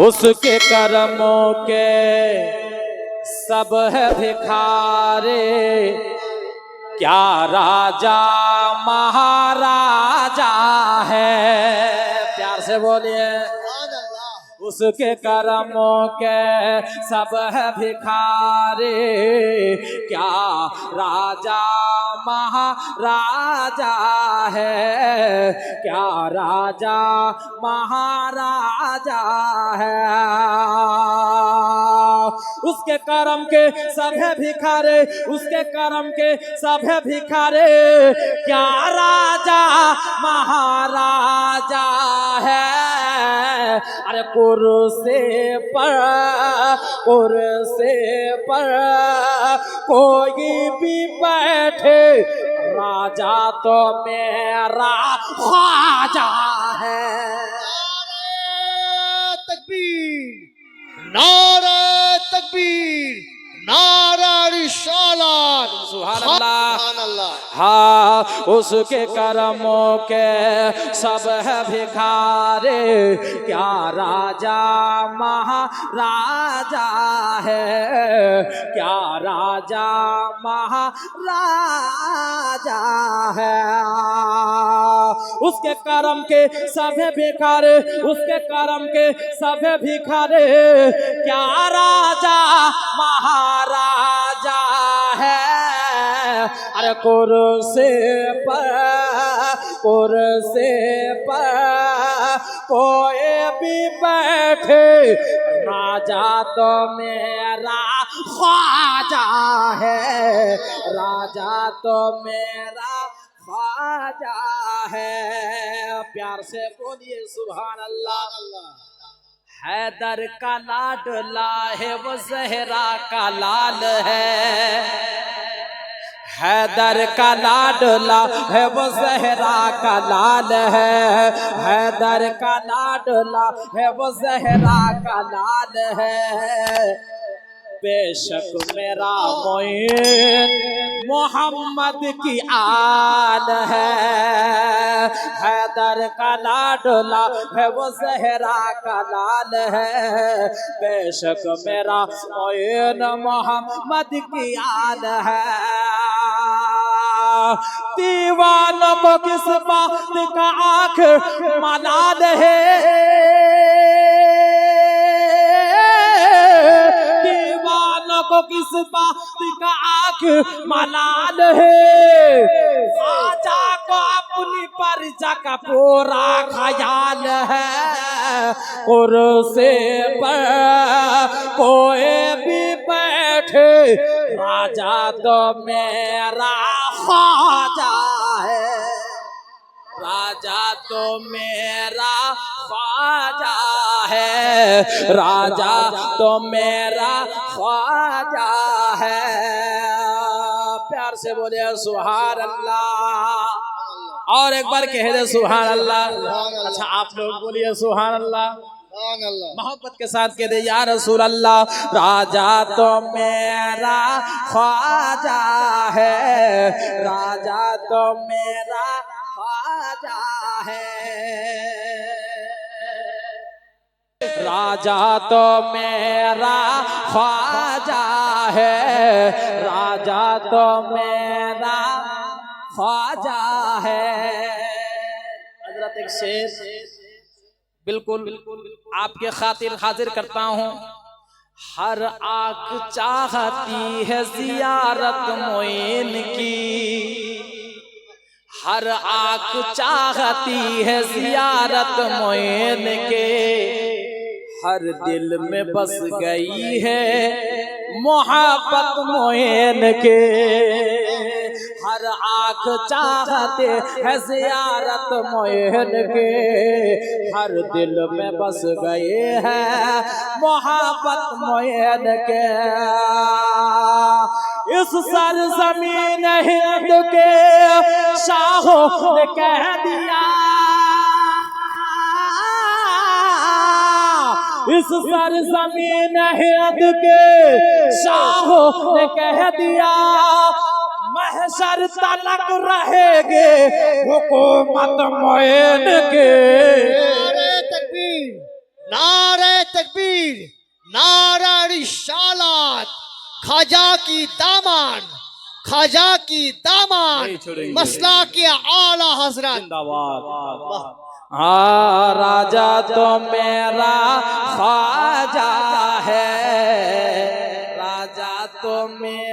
اس کے کرموں کے سب ہے بھکارے کیا راجا مہاراجا ہے پیار سے بولیے اس کے کرموں کے سب ہے بھکارے کیا راجا مہاراجا ہے؟ کیا راجا مہاراجا ہے؟ اس کے کرم کے سب ہے بھکارے اس کے کرم کے سب ہے بھکارے کیا راجا مہاراجا ارے کرسی پر کرسی پر کوئی بھی بیٹھے راجا تو میرا خواجہ ہے۔ تکبیر، نعرہ تکبیر، نعرہ رسالت۔ سبحان سبحان اللہ۔ ہاں اس کے کرموں کے سب ہے بھکارے کیا راجا مہاراجا ہے؟ کیا راجا مہاراجا ہے؟ اس کے کرم کے سب ہے بھکارے اس کے کرم کے سب ہے بھکارے کیا راجا مہاراجا ارے کرسی پر کرسی پر کوئی بھی بیٹھے راجا تو میرا خواجہ ہے راجا تو میرا خواجہ ہے پیار سے بولیے سبحان اللہ حیدر کا لاڈلا ہے وہ زہرا کا لال ہے حیدر کا لاڈلا ہے وہ زہرا کا لال ہے حیدر کا لاڈلا ہے وہ زہرا کا لال ہے بے شک میرا معین محمد کی آل ہے حیدر کا لاڈلا ہے وہ زہرا کا لال ہے بے شک میرا معین محمد کی آل ہے دیوانوں کو کس بات کا آنکھ ملال ہے دیوانوں کو کس بات کا آنکھ ملال ہے خواجہ کو اپنی پرجا کا پورا خیال ہے۔ کرسی پر کوئی بھی پر بیٹھے۔ راجا تو میرا خواجہ ہے۔ راجا تو میرا خواجہ ہے۔ راجا تو میرا خواجہ ہے۔ پیار سے بولے، سبحان اللہ۔ اور ایک بار کہہ دے، سبحان اللہ۔ اچھا آپ لوگ بولیے، سبحان اللہ۔ سبحان اللہ۔ محبت کے ساتھ کہہ دے، یا رسول اللہ راجا تو میرا خواجہ ہے۔ راجا تو میرا خواجہ ہے۔ راجا تو میرا خواجہ ہے۔ راجا تو میرا خواجہ ہے۔ حضرت ایک شیر۔ بالکل آپ کے خاطر حاضر کرتا ہوں۔ ہر آنکھ چاہتی ہے زیارت معین کی۔ ہر آنکھ چاہتی ہے زیارت معین کے۔ ہر دل میں بس گئی ہے محبت معین کے۔ ہر آنکھ چاہتے ہے زیارت معین کے ہر دل میں بس گئے ہیں محبت معین کے اس سرزمین ہند کے شاہوں نے کہہ دیا اس سرزمین ہند کے شاہوں نے کہہ دیا حشر تلک رہے گے۔ حکومت معین کے۔ نعرہ تکبیر نعرہ تکبیر نعرہ رشالات خاجا کی دامان خاجا کی دامان مسئلہ کے اعلی حضرت۔ ہاں راجہ تو میرا خاجہ ہے۔ راجہ تو میرا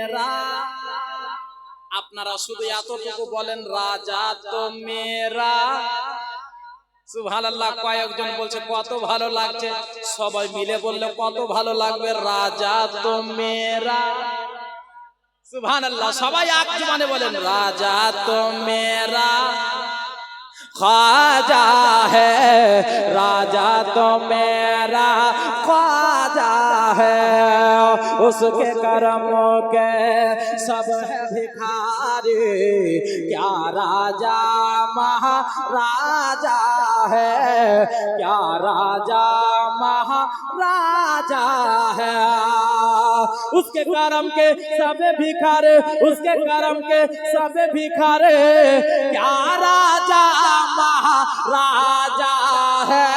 আপনারা শুধু এতটুকু বলেন রাজা তো মেরা সুবহানাল্লাহ কয়েকজন বলছে কত ভালো লাগছে। সবাই মিলে বললে কত ভালো লাগবে রাজা তো মেরা সুবহানাল্লাহ সবাই এক মানে বলেন রাজা তো মেরা খাজা হে রাজা তো মেরা খা جا ہے اس کے کرم کے سب ہے بھکاری کیا راجا مہاراجا ہے؟ کیا راجا مہاراجا ہے؟ اس کے کرم کے سب بھکھارے، اس کے کرم کے سب بھکھارے۔ کیا راجا مہاراجا ہے؟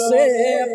পড়া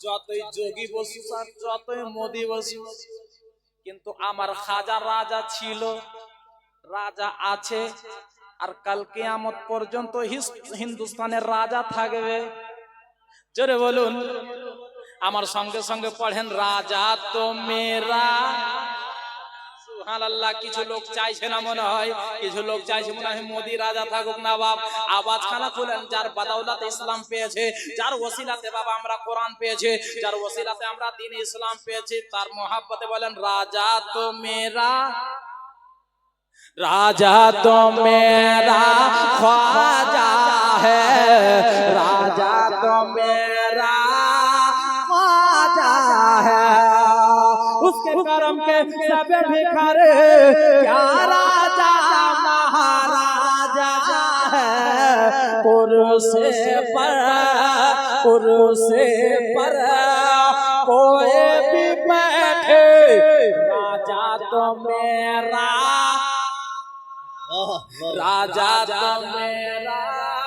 যতই যোগী বসু স্যার, যতই মোদি বসু কিন্তু আমার খাজা রাজা ছিল, রাজা আছে, আর কাল কেয়ামত পর্যন্ত হিন্দুস্তানের রাজা থাকবে। জোরে বলুন। আমার সঙ্গে সঙ্গে পড়েন, রাজা তো মেরা কিছু লোক চাইছে না মনে হয়, কিছু লোক চাইছে মনে হয় মোদী রাজা থাকুক না বাপ। আবাজ খানা খুলেন, যার বাদাউলাতে ইসলাম পেয়েছে, যার ওসিলাতে বাবা আমরা কোরআন পেয়েছে, যার ওসিলাতে আমরা দিন ইসলাম পেয়েছি, তার মহাব্বতে বলেন, রাজা তো মেরা রাজা তো মেরা খ্বাজা হ্যাঁ میرا گھر کیا راجا مہاراجا سے پر قرو پر کوئے بھی بیٹھے راجا تو میرا راجا تو میرا